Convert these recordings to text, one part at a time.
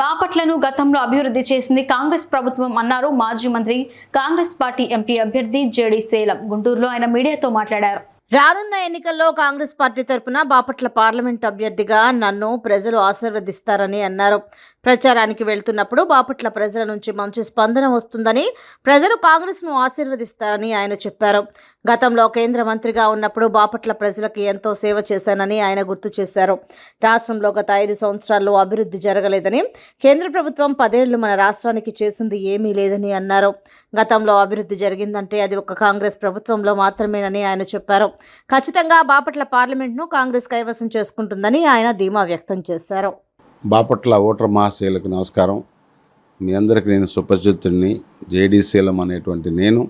బాపట్లను గతంలో అభివృద్ధి చేసింది కాంగ్రెస్ ప్రభుత్వం అన్నారు మాజీ మంత్రి. కాంగ్రెస్ పార్టీ ఎంపీ అభ్యర్థి జేడీ సేలం. గుంటూరులో ఆయన మీడియాతో మాట్లాడారు. రానున్న ఎన్నికల్లో కాంగ్రెస్ పార్టీ తరపున బాపట్ల పార్లమెంట్ అభ్యర్థిగా నన్ను ప్రజలు ఆశీర్వదిస్తారని అన్నారు. ప్రచారానికి వెళ్తున్నప్పుడు బాపట్ల ప్రజల నుంచి మంచి స్పందన వస్తుందని ప్రజలు కాంగ్రెస్ను ఆశీర్వదిస్తారని ఆయన చెప్పారు. గతంలో కేంద్ర మంత్రిగా ఉన్నప్పుడు బాపట్ల ప్రజలకు ఎంతో సేవ చేశానని ఆయన గుర్తు చేశారు. రాష్ట్రంలో గత ఐదు సంవత్సరాల్లో అభివృద్ధి జరగలేదని కేంద్ర ప్రభుత్వం పదేళ్ళు మన రాష్ట్రానికి చేసింది ఏమీ లేదని అన్నారు. గతంలో అభివృద్ధి జరిగిందంటే అది ఒక కాంగ్రెస్ ప్రభుత్వంలో మాత్రమేనని ఆయన చెప్పారు. ఖచ్చితంగా బాపట్ల పార్లమెంట్ను కాంగ్రెస్ కైవసం చేసుకుంటుందని ఆయన ధీమా వ్యక్తం చేశారు. బాపట్ల ఓటర్ మహాశైలకు నమస్కారం. మీ అందరికి నేను సుపరిచితుడిని జేడీసీలం అనేటువంటి నేను.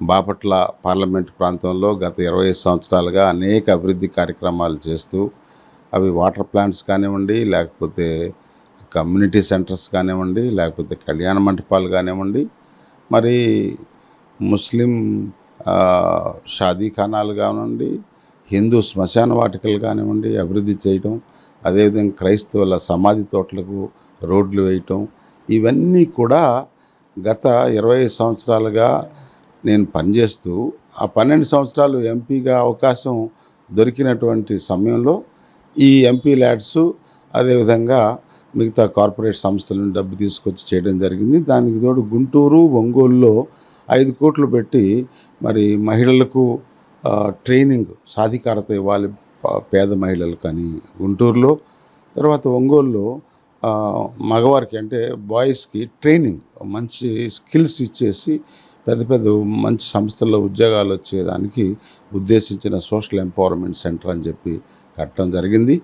బాపట్ల పార్లమెంట్ ప్రాంతంలో గత ఇరవై సంవత్సరాలుగా అనేక అభివృద్ధి కార్యక్రమాలు చేస్తూ అవి వాటర్ ప్లాంట్స్ కానివ్వండి లేకపోతే కమ్యూనిటీ సెంటర్స్ కానివ్వండి లేకపోతే కళ్యాణ మంటపాలు కానివ్వండి మరి ముస్లిం షాదీఖానాలు కానివ్వండి హిందూ శ్మశాన వాటికలు కానివ్వండి అభివృద్ధి చేయటం అదేవిధంగా క్రైస్తవుల సమాధి తోటలకు రోడ్లు వేయటం ఇవన్నీ కూడా గత ఇరవై సంవత్సరాలుగా నేను పనిచేస్తూ ఆ పన్నెండు సంవత్సరాలు ఎంపీగా అవకాశం దొరికినటువంటి సమయంలో ఈ ఎంపీ ల్యాడ్స్ అదేవిధంగా మిగతా కార్పొరేట్ సంస్థల నుండి డబ్బు తీసుకొచ్చి చేయడం జరిగింది. దానికి తోడు గుంటూరు ఒంగోలులో ఐదు కోట్లు పెట్టి మరి మహిళలకు ట్రైనింగ్ సాధికారత ఇవ్వాలి పేద మహిళలు కానీ గుంటూరులో తర్వాత ఒంగోలులో మగవారికి అంటే బాయ్స్కి ట్రైనింగ్ మంచి స్కిల్స్ ఇచ్చేసి పెద్ద పెద్ద మంచి సంస్థల్లో ఉద్యోగాలు వచ్చేదానికి ఉద్దేశించిన సోషల్ ఎంపవర్మెంట్ సెంటర్ అని చెప్పి కట్టడం జరిగింది.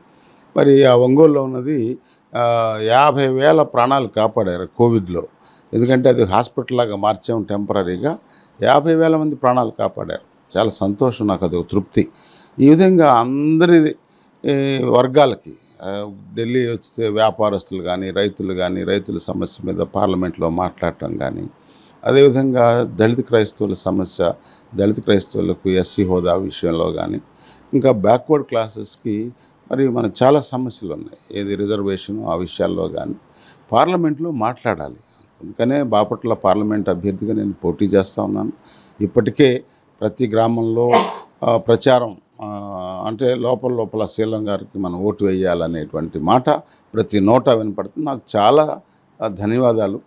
మరి ఆ ఒంగోలులో ఉన్నది యాభై వేల ప్రాణాలు కాపాడారు కోవిడ్లో. ఎందుకంటే అది హాస్పిటల్ లాగా మార్చాము టెంపరీగా యాభై వేల మంది ప్రాణాలు కాపాడారు. చాలా సంతోషం నాకు అది ఒక తృప్తి. ఈ విధంగా అందరి వర్గాలకి ఢిల్లీ వస్తే వ్యాపారస్తులు కానీ రైతులు కానీ రైతుల సమస్య మీద పార్లమెంట్లో మాట్లాడటం కానీ అదేవిధంగా దళిత క్రైస్తవుల సమస్య దళిత క్రైస్తవులకు ఎస్సీ హోదా విషయంలో కానీ ఇంకా బ్యాక్వర్డ్ క్లాసెస్కి మరి మన చాలా సమస్యలు ఉన్నాయి. ఏది రిజర్వేషన్ ఆ విషయాల్లో కానీ పార్లమెంట్లో మాట్లాడాలి. అందుకనే బాపట్ల పార్లమెంట్ అభ్యర్థిగా నేను పోటీ చేస్తూ ఉన్నాను. ఇప్పటికే ప్రతి గ్రామంలో ప్రచారం అంటే లోపల లోపల శీలం గారికి మనం ఓటు వేయాలనేటువంటి మాట ప్రతి నోట వినపడుతుంది. నాకు చాలా ధన్యవాదాలు.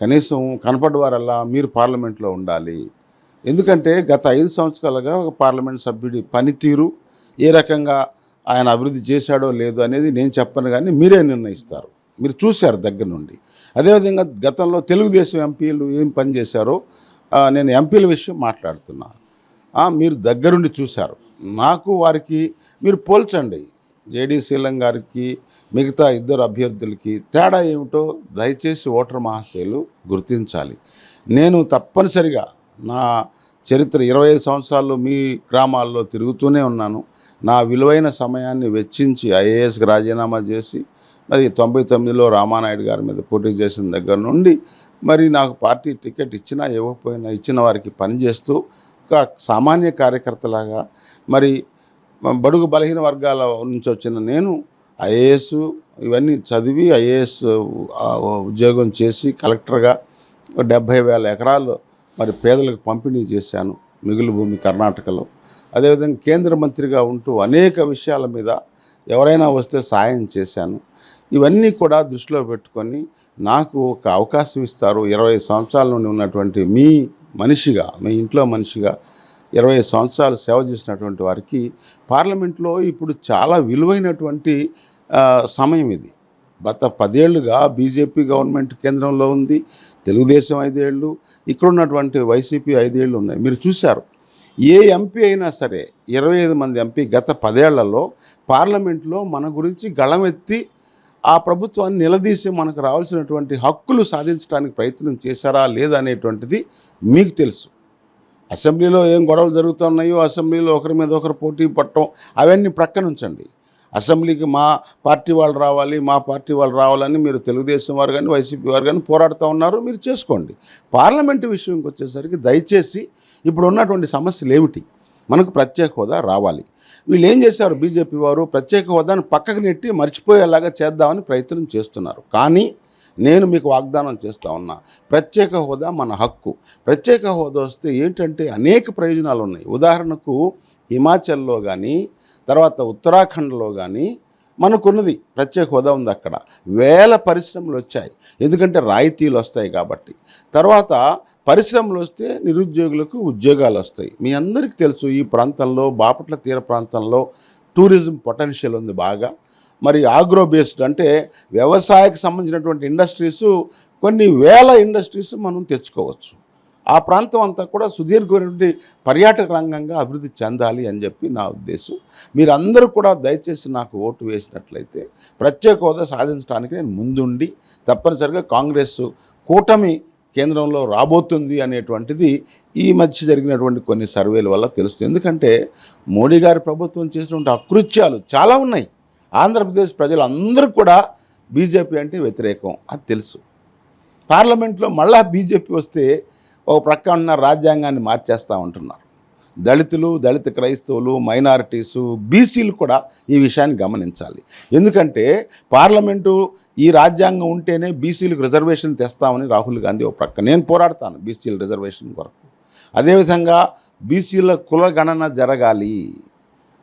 కనీసం కనపడవారల్లా మీరు పార్లమెంట్లో ఉండాలి. ఎందుకంటే గత ఐదు సంవత్సరాలుగా ఒక పార్లమెంట్ సభ్యుడి పనితీరు ఏ రకంగా ఆయన అభివృద్ధి చేశాడో లేదో అనేది నేను చెప్పను కానీ మీరే నిర్ణయిస్తారు. మీరు చూశారు దగ్గర నుండి. అదేవిధంగా గతంలో తెలుగుదేశం ఎంపీలు ఏం పని చేశారో నేను ఎంపీల విషయం మాట్లాడుతున్నా. మీరు దగ్గరుండి చూశారు. నాకు వారికి మీరు పోల్చండి. జేడీ శీలం గారికి మిగతా ఇద్దరు అభ్యర్థులకి తేడా ఏమిటో దయచేసి ఓటర్ మహాశయులు గుర్తించాలి. నేను తప్పనిసరిగా నా చరిత్ర ఇరవై ఐదు సంవత్సరాలు మీ గ్రామాల్లో తిరుగుతూనే ఉన్నాను. నా విలువైన సమయాన్ని వెచ్చించి ఐఏఎస్కి రాజీనామా చేసి మరి తొంభై తొమ్మిదిలో రామానాయుడు గారి మీద పోటీ చేసిన దగ్గర నుండి మరి నాకు పార్టీ టికెట్ ఇచ్చినా ఇవ్వకపోయినా ఇచ్చిన వారికి పనిచేస్తూ ఒక సామాన్య కార్యకర్తలాగా మరి బడుగు బలహీన వర్గాల నుంచి వచ్చిన నేను ఐఏఎస్ ఇవన్నీ చదివి ఐఏఎస్ ఉద్యోగం చేసి కలెక్టర్గా డెబ్భై వేల ఎకరాలు మరి పేదలకు పంపిణీ చేశాను మిగులు భూమి కర్ణాటకలో. అదేవిధంగా కేంద్ర మంత్రిగా ఉంటూ అనేక విషయాల మీద ఎవరైనా వస్తే సాయం చేశాను. ఇవన్నీ కూడా దృష్టిలో పెట్టుకొని నాకు ఒక అవకాశం ఇస్తారు. ఇరవై సంవత్సరాల నుండి ఉన్నటువంటి మీ మనిషిగా మీ ఇంట్లో మనిషిగా ఇరవై సంవత్సరాలు సేవ చేసినటువంటి వారికి పార్లమెంట్లో ఇప్పుడు చాలా విలువైనటువంటి సమయం ఇది. గత పదేళ్ళుగా బీజేపీ గవర్నమెంట్ కేంద్రంలో ఉంది తెలుగుదేశం ఐదేళ్ళు ఇక్కడ ఉన్నటువంటి వైసీపీ ఐదేళ్ళు ఉన్నాయి. మీరు చూశారు ఏ ఎంపీ అయినా సరే ఇరవై ఐదు మంది ఎంపీ గత పదేళ్ళలో పార్లమెంట్లో మన గురించి గళమెత్తి ఆ ప్రభుత్వాన్ని నిలదీసి మనకు రావాల్సినటువంటి హక్కులు సాధించడానికి ప్రయత్నం చేశారా లేదా అనేటువంటిది మీకు తెలుసు. అసెంబ్లీలో ఏం గొడవలు జరుగుతున్నాయో అసెంబ్లీలో ఒకరి మీద ఒకరు పోటీ పట్టడం అవన్నీ ప్రక్కన ఉంచండి. అసెంబ్లీకి మా పార్టీ వాళ్ళు రావాలి మా పార్టీ వాళ్ళు రావాలని మీరు తెలుగుదేశం వారు కానీ వైసీపీ వారు కానీ పోరాడుతూ ఉన్నారు మీరు చేసుకోండి. పార్లమెంటు విషయంకి వచ్చేసరికి దయచేసి ఇప్పుడు ఉన్నటువంటి సమస్యలు ఏమిటి? మనకు ప్రత్యేక హోదా రావాలి. వీళ్ళు ఏం చేశారు? బీజేపీ వారు ప్రత్యేక హోదాను పక్కకు నెట్టి మర్చిపోయేలాగా చేద్దామని ప్రయత్నం చేస్తున్నారు. కానీ నేను మీకు వాగ్దానం చేస్తా ఉన్నా ప్రత్యేక హోదా మన హక్కు. ప్రత్యేక హోదా వస్తే ఏంటంటే అనేక ప్రయోజనాలు ఉన్నాయి ఉదాహరణకు హిమాచల్లో కానీ తర్వాత ఉత్తరాఖండ్లో కానీ మనకున్నది ప్రత్యేక హోదా ఉంది అక్కడ. వేల పరిశ్రమలు వచ్చాయి. ఎందుకంటే రాయితీలు వస్తాయి కాబట్టి. తర్వాత పరిశ్రమలు వస్తే నిరుద్యోగులకు ఉద్యోగాలు వస్తాయి. మీ అందరికీ తెలుసు ఈ ప్రాంతంలో బాపట్ల తీర ప్రాంతంలో టూరిజం పొటెన్షియల్ ఉంది బాగా. మరి ఆగ్రో బేస్డ్ అంటే వ్యవసాయకు సంబంధించినటువంటి ఇండస్ట్రీస్ కొన్ని వేల ఇండస్ట్రీస్ మనం తెచ్చుకోవచ్చు. ఆ ప్రాంతం అంతా కూడా సుదీర్ఘమైనటువంటి పర్యాటక రంగంగా అభివృద్ధి చెందాలి అని చెప్పి నా ఉద్దేశం. మీరందరూ కూడా దయచేసి నాకు ఓటు వేసినట్లయితే ప్రత్యేక హోదా సాధించడానికి నేను ముందుండి తప్పనిసరిగా కాంగ్రెస్ కూటమి కేంద్రంలో రాబోతుంది అనేటువంటిది ఈ మధ్య జరిగినటువంటి కొన్ని సర్వేల వల్ల తెలుస్తుంది. ఎందుకంటే మోడీ గారి ప్రభుత్వం చేసినటువంటి అకృత్యాలు చాలా ఉన్నాయి. ఆంధ్రప్రదేశ్ ప్రజలందరూ కూడా బీజేపీ అంటే వ్యతిరేకం అది తెలుసు. పార్లమెంట్లో మళ్ళా బీజేపీ వస్తే ఒక ప్రక్క ఉన్న రాజ్యాంగాన్ని మార్చేస్తూ ఉంటున్నారు. దళితులు దళిత క్రైస్తవులు మైనారిటీసు బీసీలు కూడా ఈ విషయాన్ని గమనించాలి. ఎందుకంటే పార్లమెంటు ఈ రాజ్యాంగం ఉంటేనే బీసీలకు రిజర్వేషన్ తెస్తామని రాహుల్ గాంధీ ఒక ప్రక్క నేను పోరాడతాను బీసీల రిజర్వేషన్ కొరకు. అదేవిధంగా బీసీల కులగణన జరగాలి.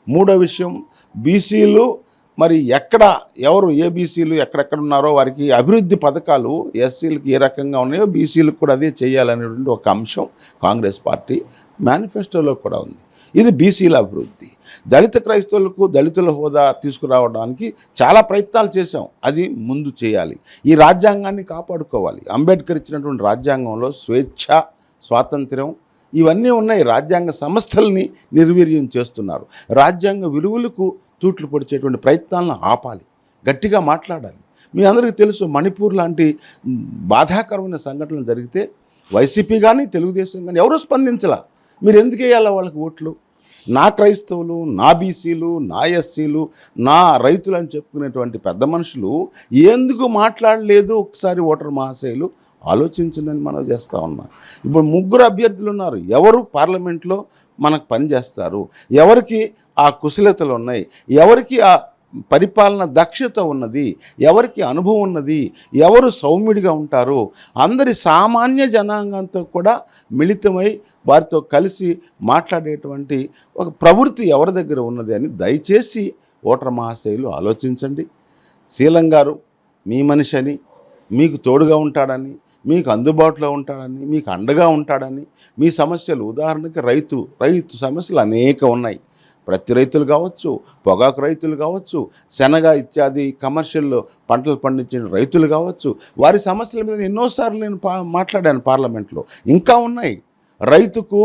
మూడో విషయం బీసీలు మరి ఎక్కడ ఎవరు ఏ బీసీలు ఎక్కడెక్కడ ఉన్నారో వారికి అభివృద్ధి పథకాలు ఎస్సీలకు ఏ రకంగా ఉన్నాయో బీసీలకు కూడా అదే చేయాలనేటువంటి ఒక అంశం కాంగ్రెస్ పార్టీ మేనిఫెస్టోలో కూడా ఉంది. ఇది బీసీల అభివృద్ధి. దళిత క్రైస్తవులకు దళితుల హోదా తీసుకురావడానికి చాలా ప్రయత్నాలు చేశాం. అది ముందు చేయాలి. ఈ రాజ్యాంగాన్ని కాపాడుకోవాలి. అంబేద్కర్ ఇచ్చినటువంటి రాజ్యాంగంలో స్వేచ్ఛ స్వాతంత్ర్యం ఇవన్నీ ఉన్నాయి. రాజ్యాంగ సంస్థల్ని నిర్వీర్యం చేస్తున్నారు. రాజ్యాంగ విలువలకు తూట్లు పొడిచేటువంటి ప్రయత్నాలను ఆపాలి. గట్టిగా మాట్లాడాలి. మీ అందరికీ తెలుసు మణిపూర్ లాంటి బాధాకరమైన సంఘటనలు జరిగితే వైసీపీ కానీ తెలుగుదేశం కానీ ఎవరూ స్పందించలా. మీరు ఎందుకు వేయాలా వాళ్ళకి ఓట్లు? నా క్రైస్తవులు నా బీసీలు నా ఎస్సీలు నా రైతులు అని చెప్పుకునేటువంటి పెద్ద మనుషులు ఎందుకు మాట్లాడలేదు? ఒకసారి ఓటర్ మహాశయులు ఆలోచించిందని మనం చేస్తూ ఉన్నాం. ఇప్పుడు ముగ్గురు అభ్యర్థులు ఉన్నారు. ఎవరు పార్లమెంట్లో మనకు పనిచేస్తారు ఎవరికి ఆ కుశలతలు ఉన్నాయి? ఎవరికి ఆ పరిపాలన దక్షత ఉన్నది? ఎవరికి అనుభవం ఉన్నది? ఎవరు సౌమ్యుడిగా ఉంటారు? అందరి సామాన్య జనాంగంతో కూడా మిళితమై వారితో కలిసి మాట్లాడేటువంటి ఒక ప్రవృత్తి ఎవరి దగ్గర ఉన్నది అని దయచేసి ఓటర్ మహాశైలు ఆలోచించండి. శీలం గారు మీ మనిషి అని మీకు తోడుగా ఉంటాడని మీకు అందుబాటులో ఉంటాడని మీకు అండగా ఉంటాడని మీ సమస్యలు ఉదాహరణకి రైతు రైతు సమస్యలు అనేక ఉన్నాయి. ప్రతి రైతులు కావచ్చు పొగాకు రైతులు కావచ్చు శనగ ఇత్యాది కమర్షియల్లో పంటలు పండించిన రైతులు కావచ్చు వారి సమస్యల మీద ఎన్నోసార్లు నేను పా మాట్లాడాను పార్లమెంట్లో. ఇంకా ఉన్నాయి. రైతుకు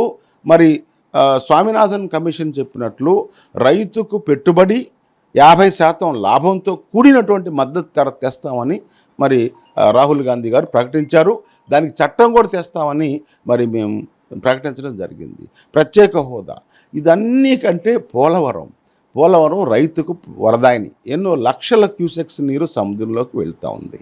మరి స్వామినాథన్ కమిషన్ చెప్పినట్లు రైతుకు పెట్టుబడి యాభై శాతం లాభంతో కూడినటువంటి మద్దతు ధర తెస్తామని మరి రాహుల్ గాంధీ గారు ప్రకటించారు. దానికి చట్టం కూడా తెస్తామని మరి మేము ప్రకటించడం జరిగింది. ప్రత్యేక హోదా. ఇదన్నీ కంటే పోలవరం. పోలవరం రైతుకు వరదాయిని. ఎన్నో లక్షల క్యూసెక్స్ నీరు సముద్రంలోకి వెళ్తూ ఉంది.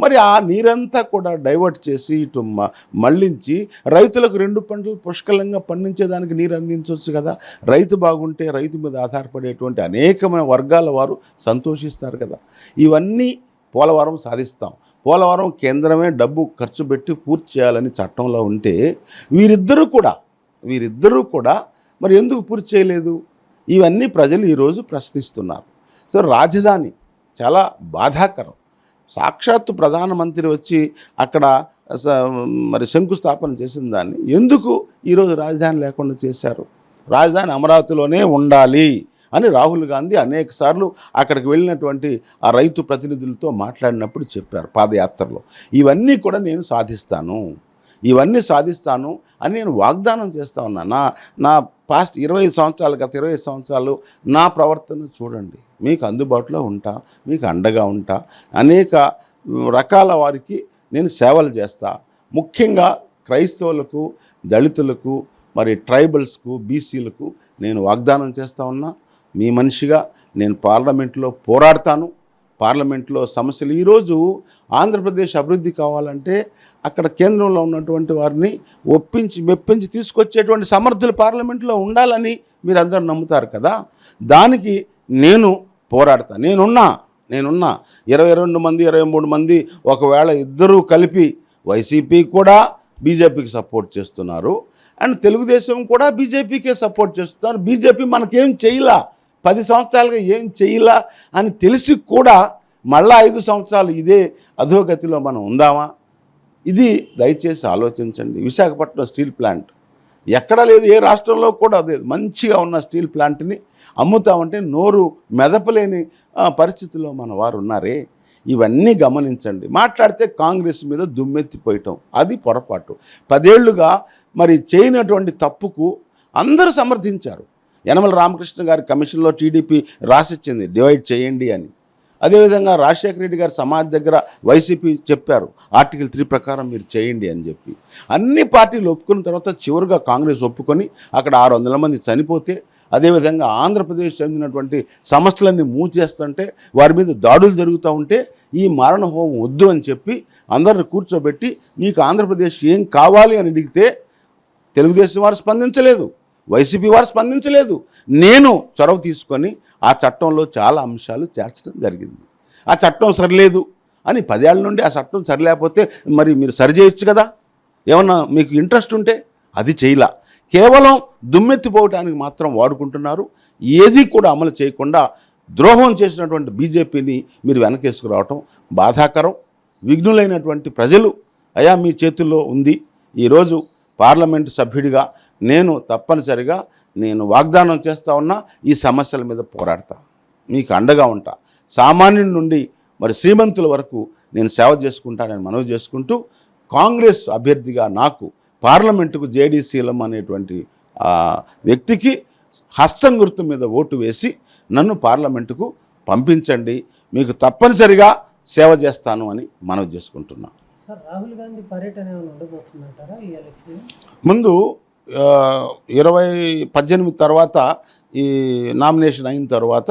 మరి ఆ నీరంతా కూడా డైవర్ట్ చేసి ఇటు మ- మళ్ళించి రైతులకు రెండు పంటలు పుష్కలంగా పండించేదానికి నీరు అందించవచ్చు కదా. రైతు బాగుంటే రైతు మీద ఆధారపడేటువంటి అనేకమైన వర్గాల వారు సంతోషిస్తారు కదా. ఇవన్నీ పోలవరం సాధిస్తాం. పోలవరం కేంద్రమే డబ్బు ఖర్చు పెట్టి పూర్తి చేయాలని చట్టంలో ఉంటే వీరిద్దరూ కూడా వీరిద్దరూ కూడా మరి ఎందుకు పూర్తి చేయలేదు? ఇవన్నీ ప్రజలు ఈరోజు ప్రశ్నిస్తున్నారు. సో రాజధాని చాలా బాధాకరం. సాక్షాత్తు ప్రధానమంత్రి వచ్చి అక్కడ మరి శంకుస్థాపన చేసిన దాన్ని. ఎందుకు ఈరోజు రాజధాని లేకుండా చేశారు? రాజధాని అమరావతిలోనే ఉండాలి అని రాహుల్ గాంధీ అనేక సార్లు అక్కడికి వెళ్ళినటువంటి ఆ రైతు ప్రతినిధులతో మాట్లాడినప్పుడు చెప్పారు పాదయాత్రలో. ఇవన్నీ కూడా నేను సాధిస్తాను. ఇవన్నీ సాధిస్తాను అని నేను వాగ్దానం చేస్తా ఉన్నా. నా నా పాస్ట్ ఇరవై సంవత్సరాలు గత ఇరవై సంవత్సరాలు నా ప్రవర్తన చూడండి. మీకు అందుబాటులో ఉంటా మీకు అండగా ఉంటా. అనేక రకాల వారికి నేను సేవలు చేస్తా. ముఖ్యంగా క్రైస్తవులకు దళితులకు మరి ట్రైబల్స్కు బీసీలకు నేను వాగ్దానం చేస్తా ఉన్నా. మీ మనిషిగా నేను పార్లమెంట్లో పోరాడతాను. పార్లమెంట్లో సమస్యలు. ఈరోజు ఆంధ్రప్రదేశ్ అభివృద్ధి కావాలంటే అక్కడ కేంద్రంలో ఉన్నటువంటి వారిని ఒప్పించి మెప్పించి తీసుకొచ్చేటువంటి సమర్థులు పార్లమెంట్లో ఉండాలని మీరు అందరూ నమ్ముతారు కదా? దానికి నేను పోరాడతా. నేనున్నా నేనున్నా. ఇరవై రెండు మంది ఇరవై మూడు మంది ఒకవేళ ఇద్దరూ కలిపి వైసీపీ కూడా బీజేపీకి సపోర్ట్ చేస్తున్నారు. అండ్ తెలుగుదేశం కూడా బీజేపీకే సపోర్ట్ చేస్తున్నారు. బీజేపీ మనకేం చేయలా? పది సంవత్సరాలుగా ఏం చేయలా అని తెలిసి కూడా మళ్ళా ఐదు సంవత్సరాలు ఇదే అధోగతిలో మనం ఉందామా? ఇది దయచేసి ఆలోచించండి. Visakhapatnam steel plant. ఎక్కడ లేదు ఏ రాష్ట్రంలో కూడా లేదు మంచిగా ఉన్న స్టీల్ ప్లాంట్ని అమ్ముతామంటే నోరు మెదపలేని పరిస్థితిలో మన వారు ఉన్నారే. ఇవన్నీ గమనించండి. మాట్లాడితే కాంగ్రెస్ మీద దుమ్మెత్తిపోయటం. అది పొరపాటు. పదేళ్ళుగా మరి చేయనటువంటి తప్పుకు అందరూ సమర్థించారు. యనమల రామకృష్ణ గారి కమిషన్లో టీడీపీ రాసిచ్చింది డివైడ్ చేయండి అని. అదేవిధంగా రాజశేఖర రెడ్డి గారి సమాజ్ దగ్గర వైసీపీ చెప్పారు ఆర్టికల్ త్రీ ప్రకారం మీరు చేయండి అని చెప్పి. అన్ని పార్టీలు ఒప్పుకున్న తర్వాత చివరిగా కాంగ్రెస్ ఒప్పుకొని అక్కడ ఆరు వందల మంది చనిపోతే అదేవిధంగా ఆంధ్రప్రదేశ్ చెందినటువంటి సంస్థలన్నీ మూచేస్తుంటే వారి మీద దాడులు జరుగుతూ ఉంటే ఈ మరణ హోమం వద్దు అని చెప్పి అందరిని కూర్చోబెట్టి మీకు ఆంధ్రప్రదేశ్ ఏం కావాలి అని అడిగితే తెలుగుదేశం వారు స్పందించలేదు. వైసీపీ వారు స్పందించలేదు. నేను చొరవ తీసుకొని ఆ చట్టంలో చాలా అంశాలు చేర్చడం జరిగింది. ఆ చట్టం సరిలేదు అని పదేళ్ళ నుండి ఆ చట్టం సరిలేకపోతే మరి మీరు సరిచేయచ్చు కదా? ఏమన్నా మీకు ఇంట్రెస్ట్ ఉంటే అది చేయలా. కేవలం దుమ్మెత్తిపోవటానికి మాత్రం వాడుకుంటున్నారు. ఏది కూడా అమలు చేయకుండా ద్రోహం చేసినటువంటి బీజేపీని మీరు వెనకేసుకురావటం బాధాకరం. విఘ్నులైనటువంటి ప్రజలు అయా మీ చేతుల్లో ఉంది. ఈరోజు పార్లమెంటు సభ్యుడిగా నేను తప్పనిసరిగా నేను వాగ్దానం చేస్తా ఉన్నా ఈ సమస్యల మీద పోరాడతా. మీకు అండగా ఉంటా. సామాన్యుడి నుండి మరి శ్రీమంతుల వరకు నేను సేవ చేసుకుంటానని మనవి చేసుకుంటూ కాంగ్రెస్ అభ్యర్థిగా నాకు పార్లమెంటుకు జేడీసీలం అనేటువంటి వ్యక్తికి హస్తం గుర్తు మీద ఓటు వేసి నన్ను పార్లమెంటుకు పంపించండి. మీకు తప్పనిసరిగా సేవ చేస్తాను అని మనవి చేసుకుంటున్నాను రాహుల్ గాంధీ పర్యటన ఉండబోతుందంటారా ఈ ఎలక్షన్? ముందు ఇరవై పద్దెనిమిది తర్వాత ఈ నామినేషన్ అయిన తర్వాత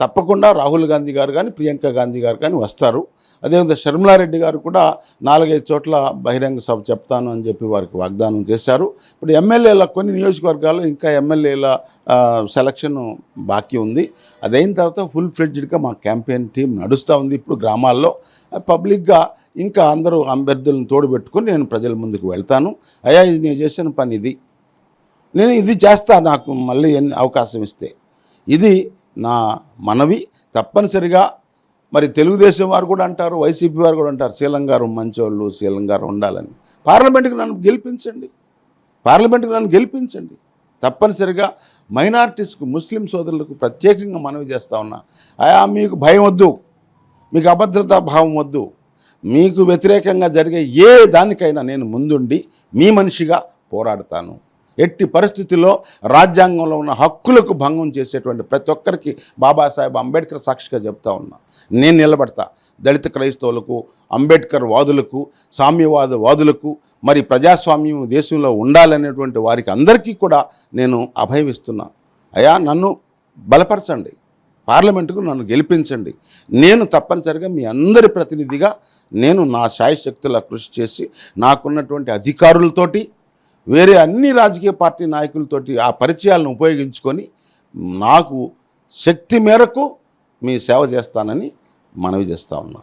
తప్పకుండా రాహుల్ గాంధీ గారు కానీ ప్రియాంక గాంధీ గారు కానీ వస్తారు. అదేవిధంగా షర్మిలారెడ్డి గారు కూడా నాలుగైదు చోట్ల బహిరంగ సభ చెప్తాను అని చెప్పి వారికి వాగ్దానం చేశారు. ఇప్పుడు ఎమ్మెల్యేల కొన్ని నియోజకవర్గాల్లో ఇంకా ఎమ్మెల్యేల సెలక్షన్ బాకీ ఉంది. అదైన తర్వాత ఫుల్ ఫ్లెడ్జ్డ్గా మా క్యాంపెయిన్ టీం నడుస్తూ ఉంది ఇప్పుడు గ్రామాల్లో. పబ్లిక్గా ఇంకా అందరూ అభ్యర్థులను తోడుపెట్టుకొని నేను ప్రజల ముందుకు వెళ్తాను. అయ్యా ఇది నేను చేసిన పని ఇది. నేను ఇది చేస్తా నాకు మళ్ళీ ఎన్ని అవకాశం ఇస్తే. ఇది నా మనవి తప్పనిసరిగా మరి తెలుగుదేశం వారు కూడా అంటారు వైసీపీ వారు కూడా అంటారు శీలం మంచోళ్ళు శీలం ఉండాలని. పార్లమెంట్కి నన్ను గెలిపించండి. పార్లమెంట్కి నన్ను గెలిపించండి. తప్పనిసరిగా మైనార్టీస్కు ముస్లిం సోదరులకు ప్రత్యేకంగా మనవి చేస్తా ఉన్నా. అయా మీకు భయం వద్దు. మీకు అభద్రతా భావం వద్దు. మీకు వ్యతిరేకంగా జరిగే ఏ దానికైనా నేను ముందుండి మీ మనిషిగా పోరాడతాను. ఎట్టి పరిస్థితుల్లో రాజ్యాంగంలో ఉన్న హక్కులకు భంగం చేసేటువంటి ప్రతి ఒక్కరికి బాబాసాహెబ్ అంబేద్కర్ సాక్షిగా చెప్తా ఉన్నా. నేను నిలబడతా. దళిత క్రైస్తవులకు అంబేద్కర్ వాదులకు సామ్యవాద వాదులకు మరి ప్రజాస్వామ్యం దేశంలో ఉండాలనేటువంటి వారికి అందరికీ కూడా నేను అభయమిస్తున్నా అయా నన్ను బలపరచండి. పార్లమెంటుకు నన్ను గెలిపించండి. నేను తప్పనిసరిగా మీ అందరి ప్రతినిధిగా నేను నా శాయశక్తుల కృషి చేసి నాకున్నటువంటి అధికారులతోటి వేరే అన్ని రాజకీయ పార్టీ నాయకులతోటి ఆ పరిచయాలను ఉపయోగించుకొని నాకు శక్తి మేరకు మీ సేవ చేస్తానని మనవి చేస్తూ ఉన్నా.